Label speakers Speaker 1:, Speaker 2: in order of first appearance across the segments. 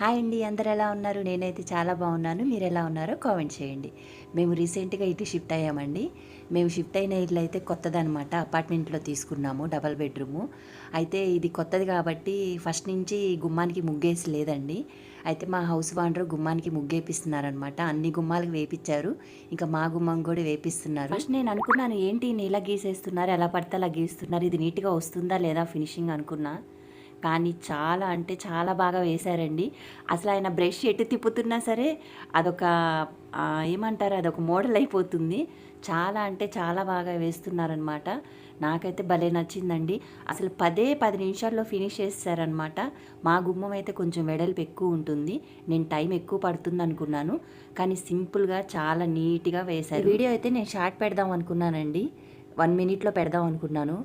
Speaker 1: Hi అండి అందరు ఎలా ఉన్నారు? నేనైతే చాలా బాగున్నాను. మీరు ఎలా ఉన్నారో కామెంట్ చేయండి. మేము రీసెంట్గా ఇటు షిఫ్ట్ అయ్యామండి. మేము షిఫ్ట్ అయిన ఇల్లు అయితే కొత్తదనమాట అపార్ట్మెంట్లో తీసుకున్నాము డబల్ బెడ్రూము. అయితే ఇది కొత్తది కాబట్టి ఫస్ట్ నుంచి గుమ్మానికి ముగ్గేసి లేదండి. అయితే మా హౌస్ వాండర్ గుమ్మానికి ముగ్గేపిస్తున్నారనమాట అన్ని గుమ్మాలకు వేపించారు ఇంకా మా గుమ్మం కూడా వేపిస్తున్నారు. ఫస్ట్ నేను అనుకున్నాను ఏంటి నీలా గీసేస్తున్నారు? ఎలా పడితే అలా గీస్తున్నారు? ఇది నీట్గా వస్తుందా లేదా? ఫినిషింగ్ అనుకున్నా. కానీ చాలా అంటే చాలా బాగా వేశారండి. అసలు ఆయన బ్రష్ ఎటు తిప్పుతున్నా సరే అదొక ఏమంటారు అదొక మోడల్ అయిపోతుంది. చాలా అంటే చాలా బాగా వేస్తున్నారనమాట నాకైతే భలే నచ్చిందండి. అసలు పదే పది నిమిషాల్లో ఫినిష్ చేస్తారనమాట మా గుమ్మం అయితే కొంచెం వెడల్పు ఎక్కువ ఉంటుంది. నేను టైం ఎక్కువ పడుతుంది అనుకున్నాను. కానీ సింపుల్గా చాలా నీట్గా వేశారు. వీడియో అయితే నేను షార్ట్ పెడదాం అనుకున్నానండి. వన్ మినిట్లో పెడదాం అనుకున్నాను.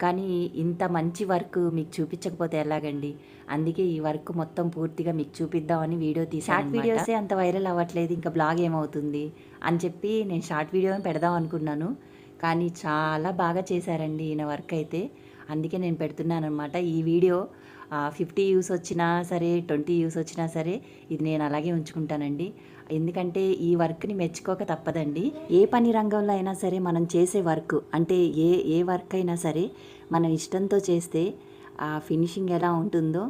Speaker 1: కానీ ఇంత మంచి వర్క్ మీకు చూపించకపోతే ఎలాగండి? అందుకే ఈ వర్క్ మొత్తం పూర్తిగా మీకు చూపిద్దామని వీడియో తీసి షార్ట్ వీడియోసే అంత వైరల్ అవ్వట్లేదు. ఇంకా బ్లాగ్ ఏమవుతుంది? అని చెప్పి నేను షార్ట్ వీడియో పెడదాం అనుకున్నాను. కానీ చాలా బాగా చేశారండి ఈయన వర్క్ అయితే. అందుకే నేను పెడుతున్నాను అనమాట ఈ వీడియో ఫిఫ్టీ వ్యూస్ వచ్చినా సరే ట్వంటీ వ్యూస్ వచ్చినా సరే ఇది నేను అలాగే ఉంచుకుంటానండి. ఎందుకంటే ఈ వర్క్ని మెచ్చుకోక తప్పదండి. ఏ పని రంగంలో అయినా సరే మనం చేసే వర్క్ అంటే ఏ ఏ వర్క్ అయినా సరే మనం ఇష్టంతో చేస్తే ఆ ఫినిషింగ్ ఎలా ఉంటుందో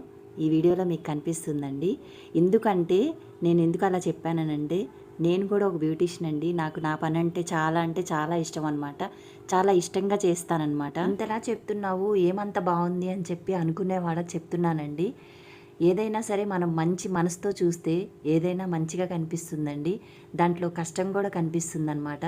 Speaker 1: ఈ వీడియోలో మీకు కనిపిస్తుందండి. ఎందుకంటే నేను ఎందుకు అలా చెప్పానంటే నేను కూడా ఒక బ్యూటీషియన్ అండి. నాకు నా పని అంటే చాలా అంటే చాలా ఇష్టం అనమాట చాలా ఇష్టంగా చేస్తానన్నమాట. అంతలా చెప్తున్నావు ఏమంత బాగుంది అని చెప్పి అనుకునే చెప్తున్నానండి. ఏదైనా సరే మనం మంచి మనసుతో చూస్తే ఏదైనా మంచిగా కనిపిస్తుందండి. దాంట్లో కష్టం కూడా కనిపిస్తుందన్నమాట.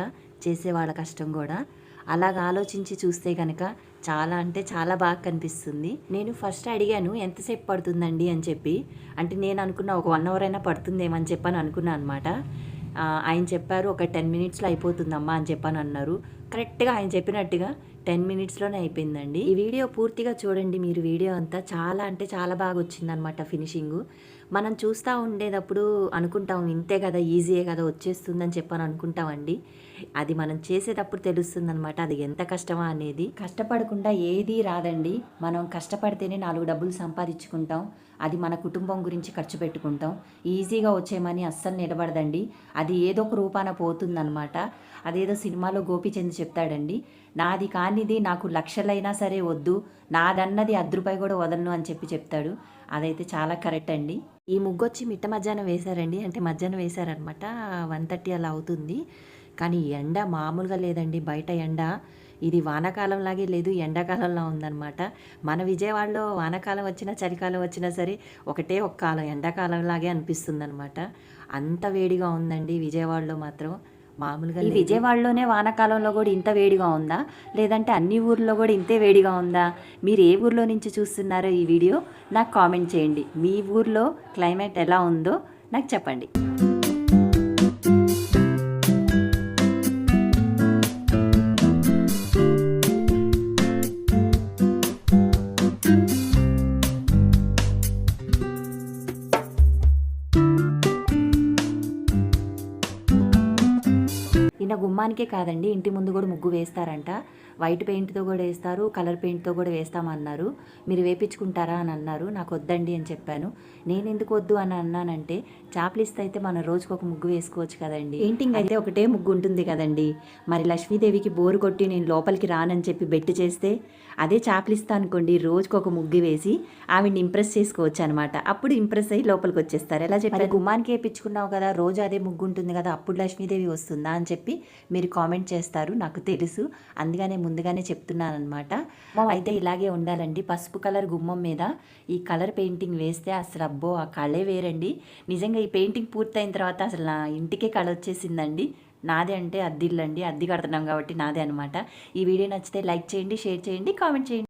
Speaker 1: చేసేవాళ్ళ కష్టం కూడా. అలాగ ఆలోచించి చూస్తే కనుక చాలా అంటే చాలా బాగా కనిపిస్తుంది. నేను ఫస్ట్ అడిగాను ఎంతసేపు పడుతుందండి? అని చెప్పి. అంటే నేను అనుకున్న ఒక వన్ అవర్ అయినా పడుతుందేమని చెప్పని అనుకున్నాను అనమాట ఆయన చెప్పారు ఒక టెన్ మినిట్స్లో అయిపోతుందమ్మా అని చెప్పని అన్నారు. కరెక్ట్గా ఆయన చెప్పినట్టుగా టెన్ మినిట్స్లోనే అయిపోయిందండి. ఈ వీడియో పూర్తిగా చూడండి. మీరు వీడియో అంతా చాలా అంటే చాలా బాగా వచ్చిందనమాట ఫినిషింగ్. మనం చూస్తూ ఉండేటప్పుడు అనుకుంటాం ఇంతే కదా ఈజీయే కదా వచ్చేస్తుందని చెప్పని అనుకుంటామండి. అది మనం చేసేటప్పుడు తెలుస్తుందన్నమాట. అది ఎంత కష్టమా అనేది. కష్టపడకుండా ఏదీ రాదండి. మనం కష్టపడితేనే నాలుగు డబ్బులు సంపాదించుకుంటాం. అది మన కుటుంబం గురించి ఖర్చు పెట్టుకుంటాం. ఈజీగా వచ్చే మనీ అస్సలు నిలబడదండి. అది ఏదో ఒక రూపాన పోతుందన్నమాట. అదేదో సినిమాలో గోపీచంద్ చెప్తాడండి. నాది కానిది నాకు లక్షలైనా సరే వద్దు. నాదన్నది అర్ధ రూపాయి కూడా వదలను అని చెప్పి చెప్తాడు. అదైతే చాలా కరెక్ట్ అండి. ఈ ముగ్గొచ్చి మిట్ట మధ్యాహ్నం వేశారండి. అంటే మధ్యాహ్నం వేశారనమాట వన్ థర్టీ అలా అవుతుంది. కానీ ఎండ మామూలుగా లేదండి. బయట ఎండ ఇది వానాకాలంలాగే లేదు ఎండాకాలంలా ఉందన్నమాట. మన విజయవాడలో వానాకాలం వచ్చినా చలికాలం వచ్చినా సరే ఒకటే ఒక కాలం ఎండాకాలంలాగే అనిపిస్తుంది అనమాట అంత వేడిగా ఉందండి విజయవాడలో మాత్రం. మామూలుగా ఈ విజయవాడలోనే వానాకాలంలో కూడా ఇంత వేడిగా ఉందా? లేదంటే అన్ని ఊర్లో కూడా ఇంతే వేడిగా ఉందా? మీరు ఏ ఊర్లో నుంచి చూస్తున్నారో ఈ వీడియో నాకు కామెంట్ చేయండి. మీ ఊర్లో క్లైమేట్ ఎలా ఉందో నాకు చెప్పండి. గుమ్మానికే కాదండి. ఇంటి ముందు కూడా ముగ్గు వేస్తారంట. వైట్ పెయింట్తో కూడా వేస్తారు కలర్ పెయింట్తో కూడా వేస్తామన్నారు. మీరు వేపించుకుంటారా అని అన్నారు. నాకు వద్దండి అని చెప్పాను. నేను ఎందుకు వద్దు అని అన్నానంటే చాప్లిస్ట్ అయితే మనం రోజుకు ఒక ముగ్గు వేసుకోవచ్చు కదండి. పెయింటింగ్ అయితే ఒకటే ముగ్గు ఉంటుంది కదండి. మరి లక్ష్మీదేవికి బోరు కొట్టి నేను లోపలికి రానని చెప్పి బెట్టి చేస్తే అదే చాప్లిస్తా అనుకోండి రోజుకు ఒక ముగ్గు వేసి ఆవిడ్ని ఇంప్రెస్ చేసుకోవచ్చు అనమాట అప్పుడు ఇంప్రెస్ అయ్యి లోపలికి వచ్చేస్తారు. ఎలా చెప్పారు? గుమ్మానికి వేయించుకున్నావు కదా రోజు అదే ముగ్గు ఉంటుంది కదా అప్పుడు లక్ష్మీదేవి వస్తుందా అని చెప్పి మీరు కామెంట్ చేస్తారు. నాకు తెలుసు. అందుకనే ముందుగానే చెప్తున్నాను అనమాట అయితే ఇలాగే ఉండాలండి. పసుపు కలర్ గుమ్మం మీద ఈ కలర్ పెయింటింగ్ వేస్తే అసలు అబ్బో ఆ కళే వేరండి. నిజంగా ఈ పెయింటింగ్ పూర్తయిన తర్వాత అసలు నా ఇంటికే కళ వచ్చేసిందండి. నాదే అంటే అద్దిల్లండి. అద్దె కడుతున్నాం కాబట్టి నాదే అనమాట ఈ వీడియో నచ్చితే లైక్ చేయండి షేర్ చేయండి కామెంట్ చేయండి.